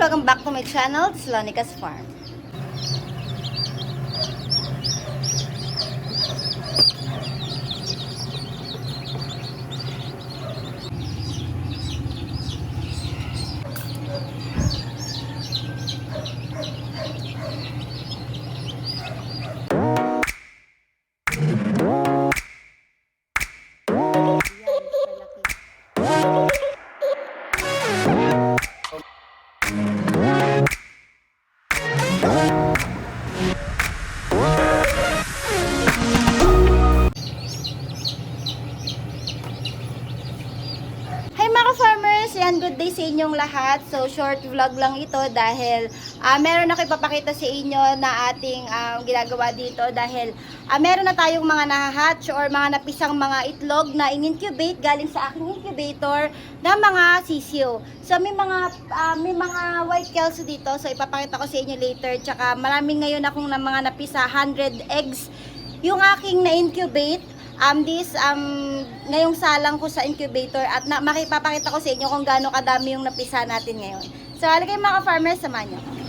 Welcome back to my channel, Slonica's Farm. Lahat. So, short vlog lang ito dahil ah, meron ako ipapakita sa inyo na ating ah, ginagawa dito dahil ah, meron na tayong mga nahahatch or mga napisang mga itlog na in-incubate galing sa aking incubator na mga sisiyo. So, may mga ah, may mga white kelso dito. So, ipapakita ko sa inyo later. Tsaka maraming ngayon akong na mga napisa 100 eggs yung aking na-incubate um, this, um, ngayong salang ko sa incubator at na, makipapakita ko sa inyo kung gaano kadami yung napisa natin ngayon. So, halika mga farmers, samahan nyo. ako.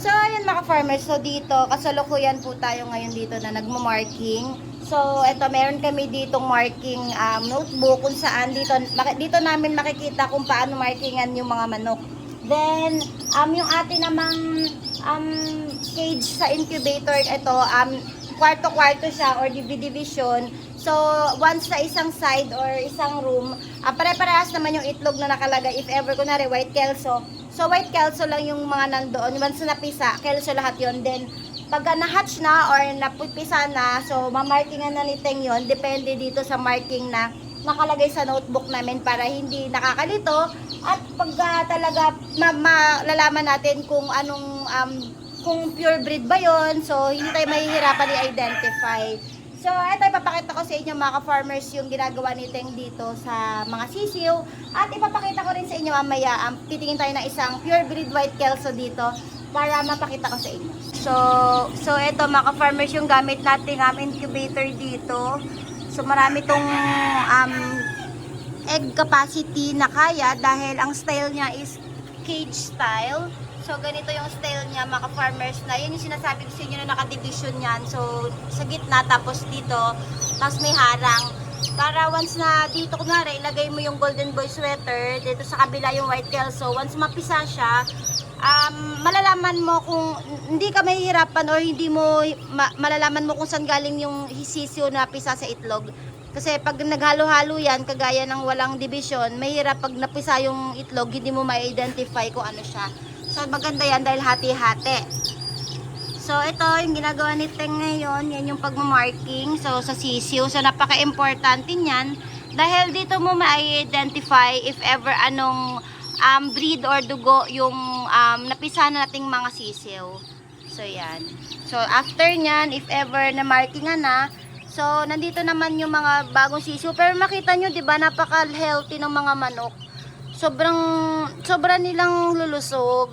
So, ayun mga farmers. So, dito, kasalukuyan po tayo ngayon dito na nagmo-marking. So, eto, meron kami ditong marking um, notebook kung saan dito, dito namin makikita kung paano markingan yung mga manok. Then, um, yung atin namang um, cage sa incubator, ito, um, kwarto-kwarto siya or division. So, once sa isang side or isang room, ah, pare-parehas naman yung itlog na nakalagay. If ever, kunwari, white kelso. So, white kelso lang yung mga nandoon. Once na napisa, kelso lahat yon Then, pagka na-hatch na or napipisa na, so, mamarkingan na ni Teng yun. Depende dito sa marking na nakalagay sa notebook namin para hindi nakakalito. At pagka talaga ma- malalaman natin kung anong um, kung pure breed ba yon so hindi tayo mahihirapan i-identify. So, ito ipapakita ko sa inyo mga farmers yung ginagawa ni Teng dito sa mga sisiw. At ipapakita ko rin sa inyo mamaya, um, titingin tayo ng isang pure breed white kelso dito para mapakita ko sa inyo. So, so ito mga farmers yung gamit nating um, incubator dito. So, marami tong um, egg capacity na kaya dahil ang style niya is cage style. So, ganito yung style niya, mga farmers na. Yun yung sinasabi ko sa inyo na naka-division yan. So, sa gitna, tapos dito, tapos may harang. Para once na dito, kunwari, ilagay mo yung golden boy sweater, dito sa kabila yung white kelso, once mapisa siya, um, malalaman mo kung hindi ka mahihirapan or hindi mo ma- malalaman mo kung saan galing yung sisyo na pisa sa itlog. Kasi pag naghalo-halo yan, kagaya ng walang division, mahirap pag napisa yung itlog, hindi mo ma-identify kung ano siya. So maganda yan dahil hati-hati. So ito yung ginagawa ni Teng ngayon, yan yung pagmamarking. So sa sisiyo, so napaka-importante niyan dahil dito mo ma-identify if ever anong um, breed or dugo yung um, napisa nating mga sisiyo. So yan. So after nyan, if ever na markingan na, so nandito naman yung mga bagong sisiyo. Pero makita nyo, di ba, napaka-healthy ng mga manok. Sobrang, sobrang nilang lulusog.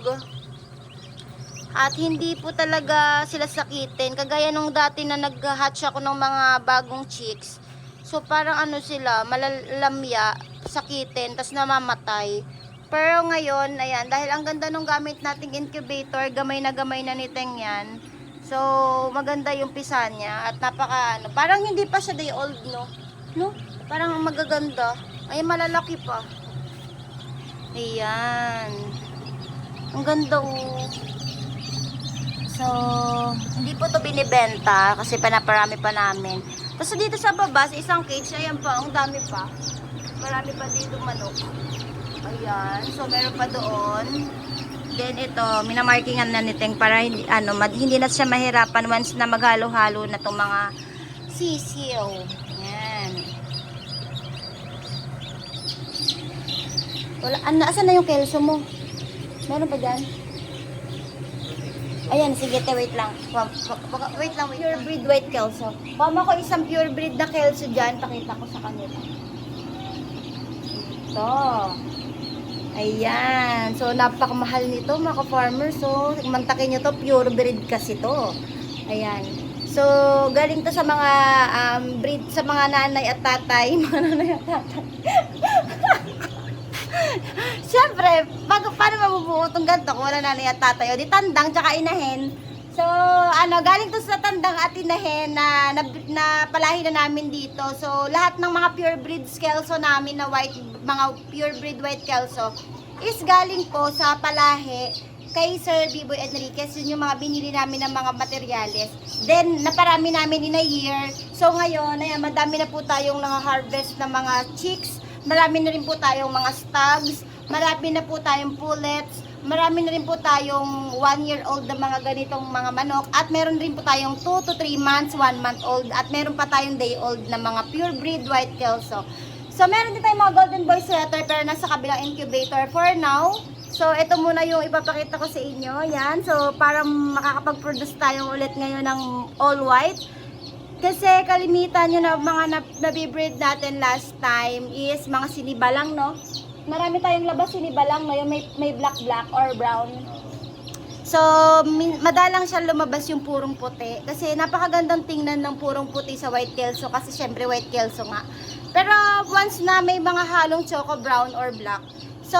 At hindi po talaga sila sakitin. Kagaya nung dati na nag-hatch ako ng mga bagong chicks. So parang ano sila, malalamya, sakitin, tas namamatay. Pero ngayon, ayan, dahil ang ganda nung gamit nating incubator, gamay na gamay na ni Teng yan. So, maganda yung pisa niya at napaka ano, parang hindi pa siya day old, no? No? Parang magaganda. Ay, malalaki pa. Ayan. Ang ganda oh. So, hindi po to binibenta kasi panaparami pa namin. Tapos dito sa baba, sa isang cage, ayan pa, ang dami pa. Marami pa dito manok. Ayan, so meron pa doon. Then ito, minamarkingan na ni Teng para hindi, ano, hindi na siya mahirapan once na maghalo-halo na itong mga sisiyo. Ayan. Wala, ano, asan na yung kelso mo? Meron pa dyan? Ayan, sige, te, wait lang. Wa- wa- wa- Wait lang, wait Pure breed white kelso. Mama ko isang pure breed na kelso dyan. Pakita ko sa kanila. Ito. Ayan. So, napakamahal nito, mga ka-farmer. So, mantakin nyo to, pure breed kasi to. Ayan. So, galing to sa mga um, breed, sa mga nanay at tatay. Mga nanay at tatay. Siyempre, pag, paano mabubuo itong ganito kung wala nanay at tatay? O di tandang tsaka inahin. So, ano, galing to sa tandang at inahin na, na, na palahi na namin dito. So, lahat ng mga pure breed kelso namin na white, mga pure breed white kelso is galing po sa palahi kay Sir Biboy Enriquez. Yun yung mga binili namin ng mga materyales. Then, naparami namin in a year. So, ngayon, ayan, madami na po tayong nang-harvest ng mga chicks. Marami na rin po tayong mga stags. Marami na po tayong pullets. Marami na rin po tayong 1 year old na mga ganitong mga manok. At meron rin po tayong 2 to 3 months, 1 month old. At meron pa tayong day old na mga pure breed white kelso. So, meron din tayong mga golden boy sweater pero nasa kabilang incubator for now. So, ito muna yung ipapakita ko sa inyo. Yan. So, para makakapag-produce tayo ulit ngayon ng all white. Kasi kalimitan yun na mga nab- nabibreed natin last time is mga sinibalang, no? Marami tayong labas sinibalang, no? Yung may, may black-black or brown. So, madalang siya lumabas yung purong puti. Kasi napakagandang tingnan ng purong puti sa white kelso. Kasi syempre white kelso nga. Pero once na may mga halong choco brown or black, so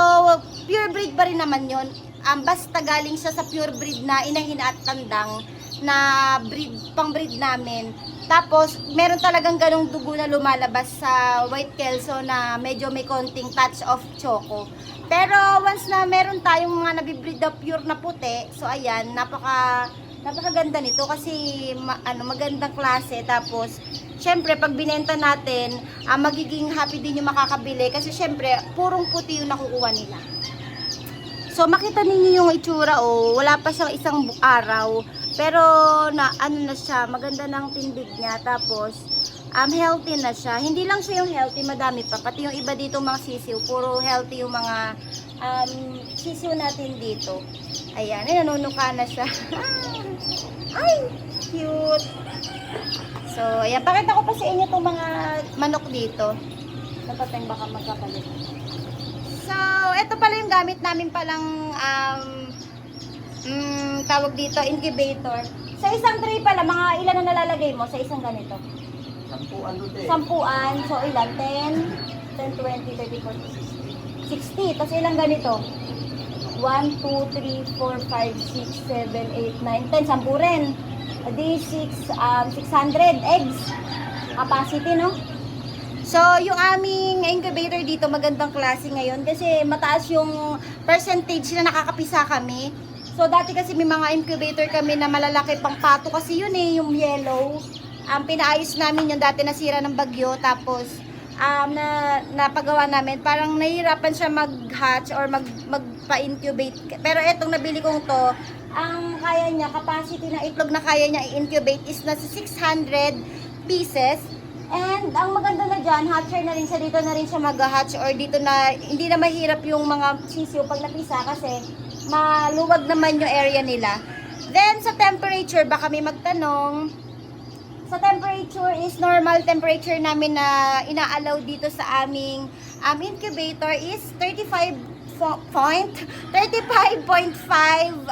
pure breed pa rin naman yun. Um, basta galing siya sa pure breed na inahin at tandang na breed, pang breed namin. Tapos, meron talagang ganong dugo na lumalabas sa white kelso na medyo may konting touch of choco. Pero once na meron tayong mga nabibreed na pure na puti, so ayan, napaka napakaganda nito kasi ma- ano magandang klase tapos syempre pag binenta natin, ah, magiging happy din yung makakabili kasi syempre purong puti yung nakukuha nila. So makita ninyo yung itsura oh, wala pa siyang isang araw. Pero na ano na siya, maganda ng tindig niya tapos um, healthy na siya. Hindi lang siya yung healthy, madami pa. Pati yung iba dito mga sisiw, puro healthy yung mga um, sisiw natin dito. Ayan, ay nanunuka na siya. ay, cute. So, ayan, pakita ko pa sa inyo itong mga manok dito. Napatay baka magkapalit. So, ito pala yung gamit namin palang um, mm, tawag dito, incubator. Sa isang tray pala, mga ilan na nalalagay mo sa isang ganito? Sampu ano din. Sampuan, so ilan? 10, 10, 20, 30, 40, 60. Tapos ilang ganito? 1, 2, 3, 4, 5, 6, 7, 8, 9, 10. Sampu rin. Di 6, um, 600 eggs. Capacity, no? So, yung aming incubator dito, magandang klase ngayon kasi mataas yung percentage na nakakapisa kami. So, dati kasi may mga incubator kami na malalaki pang pato kasi yun eh, yung yellow. Um, pinaayos namin yung dati nasira ng bagyo tapos um, na napagawa namin parang nahihirapan siya mag-hatch or mag, magpa-incubate. Pero etong nabili kong to, ang kaya niya, capacity ng itlog na kaya niya i-incubate is nasa 600 pieces. And ang maganda na dyan, hatcher na rin siya, dito na rin siya mag-hatch or dito na, hindi na mahirap yung mga sisiyo pag napisa kasi maluwag naman yung area nila. Then sa temperature, baka may magtanong, sa temperature is normal temperature namin na inaalaw dito sa aming um, incubator is 35 fo- point 35.5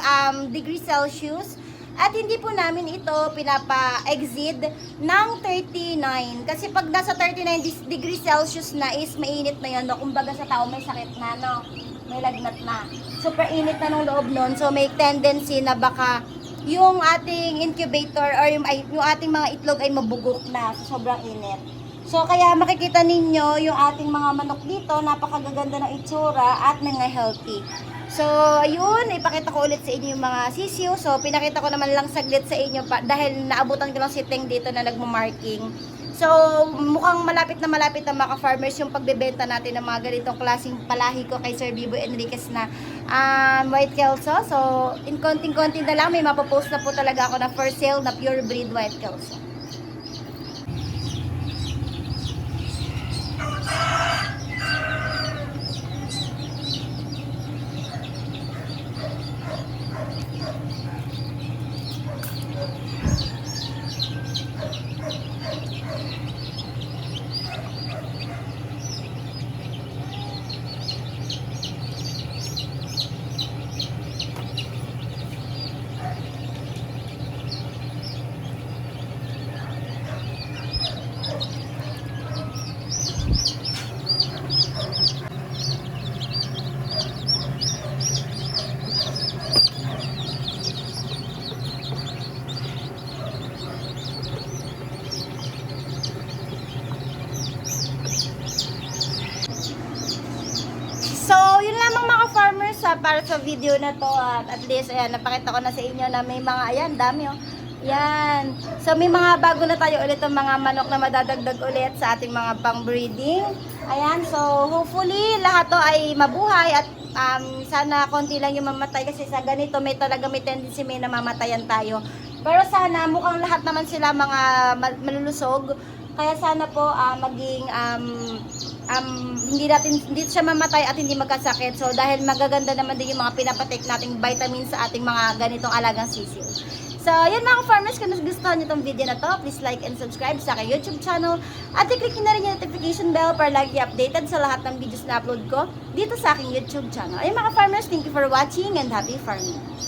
um, degree Celsius at hindi po namin ito pinapa-exceed ng 39 kasi pag nasa 39 dis- degree Celsius na is mainit na yun no? kumbaga sa tao may sakit na no may lagnat na super init na ng loob nun so may tendency na baka yung ating incubator or yung, ay, yung ating mga itlog ay mabugok na sa sobrang init. So, kaya makikita ninyo yung ating mga manok dito, napakagaganda ng itsura at mga healthy. So, ayun, ipakita ko ulit sa inyo yung mga sisiyo. So, pinakita ko naman lang saglit sa inyo pa, dahil naabutan ko lang si Teng dito na nagmo-marking. So, mukhang malapit na malapit na mga farmers yung pagbebenta natin ng mga ganitong klaseng palahi ko kay Sir Bibo Enriquez na um, white kelso. So, in konting-konti na lang, may mapopost na po talaga ako na for sale na pure breed white kelso. So, yun lamang mga farmers ha, para sa video na to at at least ayan, napakita ko na sa inyo na may mga ayan, dami oh. Yan. So, may mga bago na tayo ulit ng mga manok na madadagdag ulit sa ating mga pang-breeding. Ayan, so hopefully lahat to ay mabuhay at um, sana konti lang yung mamatay kasi sa ganito may talaga may tendency may namamatayan tayo. Pero sana mukhang lahat naman sila mga mal- malulusog. Kaya sana po ah, maging um, um, hindi natin hindi siya mamatay at hindi magkasakit. So dahil magaganda naman din yung mga pinapatek nating vitamins sa ating mga ganitong alagang sisiw. So, yun mga farmers, kung nagustuhan niyo itong video na to, please like and subscribe sa aking YouTube channel at i-click na rin yung notification bell para lagi updated sa lahat ng videos na upload ko dito sa aking YouTube channel. Ayun mga farmers, thank you for watching and happy farming!